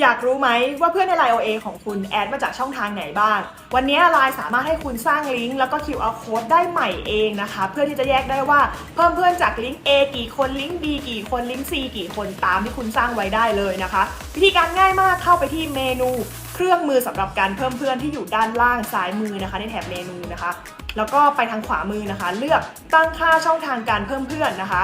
อยากรู้ไหมว่าเพื่อนใน Line OA ของคุณแอดมาจากช่องทางไหนบ้าง วันนี้ Line สามารถให้คุณสร้างลิงก์แล้วก็ QR code ได้ใหม่เองนะคะ เพื่อที่จะแยกได้ว่าเพิ่มเพื่อนจากลิงก์ A กี่คนลิงก์ B กี่คนลิงก์ C กี่คนตามที่คุณสร้างไว้ได้เลยนะคะ วิธีการง่ายมากเข้าไปที่เมนูเครื่องมือสำหรับการเพิ่มเพื่อนที่อยู่ด้านล่างซ้ายมือนะคะ ในแถบเมนูนะคะ แล้วก็ไปทางขวามือนะคะ เลือกตั้งค่าช่องทางการเพิ่มเพื่อนนะคะ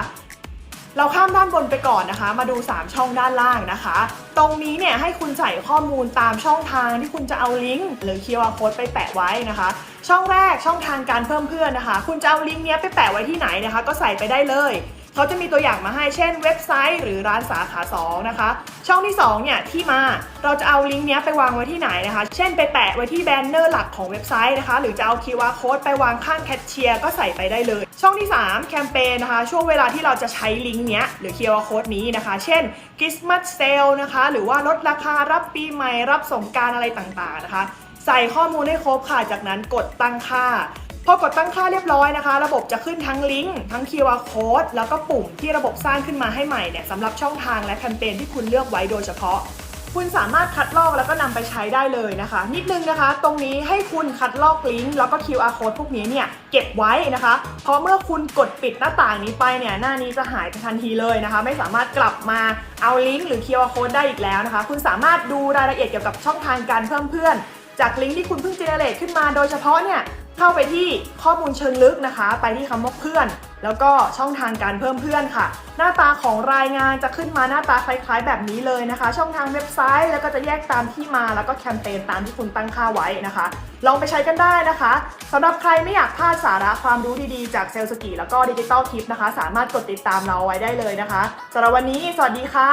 เราข้ามด้านบนไปก่อนนะคะ มาดู 3 ช่องด้านล่างนะคะ ตรงนี้เนี่ยให้คุณใส่ข้อมูลตามช่องทางที่คุณจะเอาลิงก์หรือ QR code ไปแปะไว้นะคะ ช่องแรกช่องทางการเพิ่มเพื่อนนะคะ คุณจะเอาลิงก์เนี้ยไปแปะไว้ที่ไหนนะคะ ก็ใส่ไปได้เลยเขาจะมีตัวอย่างมาให้เช่นเว็บไซต์หรือร้านสาขา 2 นะคะ ช่องที่2เนี่ยที่มาเราจะเอาลิงก์เนี้ยไปวางไว้ที่ไหนนะคะ เช่นไปแปะไว้ที่แบนเนอร์หลักของเว็บไซต์นะคะ หรือจะเอา QR code ไปวางข้างแคชเชียร์ก็ใส่ไปได้เลย ช่องที่ 3 แคมเปญนะคะ ช่วงเวลาที่เราจะใช้ลิงก์เนี้ยหรือ QR code นี้นะคะ เช่น Christmas Sale นะคะ หรือว่าลดราคารับปีใหม่รับสงการอะไรต่างๆนะคะ ใส่ข้อมูลให้ครบค่ะ จากนั้นกดตั้งค่า พอกดตั้งค่าเรียบร้อยนะคะ ระบบจะขึ้นทั้งลิงก์ทั้ง QR code แล้วก็ปุ่มที่ระบบสร้างขึ้นมาให้ใหม่เนี่ยสำหรับช่องทางและแคมเปญที่คุณเลือกไว้โดยเฉพาะ คุณสามารถคัดลอกแล้วก็นำไปใช้ได้เลยนะคะ นิดนึงนะคะ ตรงนี้ให้คุณคัดลอกลิงก์แล้วก็ QR code พวกนี้เนี่ยเก็บไว้นะคะ เพราะเมื่อคุณกดปิดหน้าต่างนี้ไปเนี่ยหน้านี้จะหายไปทันทีเลยนะคะ ไม่สามารถกลับมาเอาลิงก์หรือ QR code ได้อีกแล้วนะคะ คุณสามารถดูรายละเอียดเกี่ยวกับช่องทางการเพิ่มเพื่อน จากลิงก์ที่คุณเพิ่งเจเนเรตขึ้นมาโดยเฉพาะเนี่ยเข้าไปที่ข้อมูลเชิงลึกนะคะ ไปที่คำว่าเพื่อน แล้วก็ช่องทางการเพิ่มเพื่อนค่ะ หน้าตาของรายงานจะขึ้นมาหน้าตาคล้ายๆ แบบนี้เลยนะคะ ช่องทางเว็บไซต์แล้วก็จะแยกตามที่มาแล้วก็แคมเปญตามที่คุณตั้งค่าไว้นะคะ ลองไปใช้กันได้นะคะสำหรับใครไม่อยากพลาดสาระความรู้ดีๆจากเซลสกีแล้วก็ดิจิตอลทิปนะคะ สามารถกดติดตามเราไว้ได้เลยนะคะสำหรับวันนี้ สวัสดีค่ะ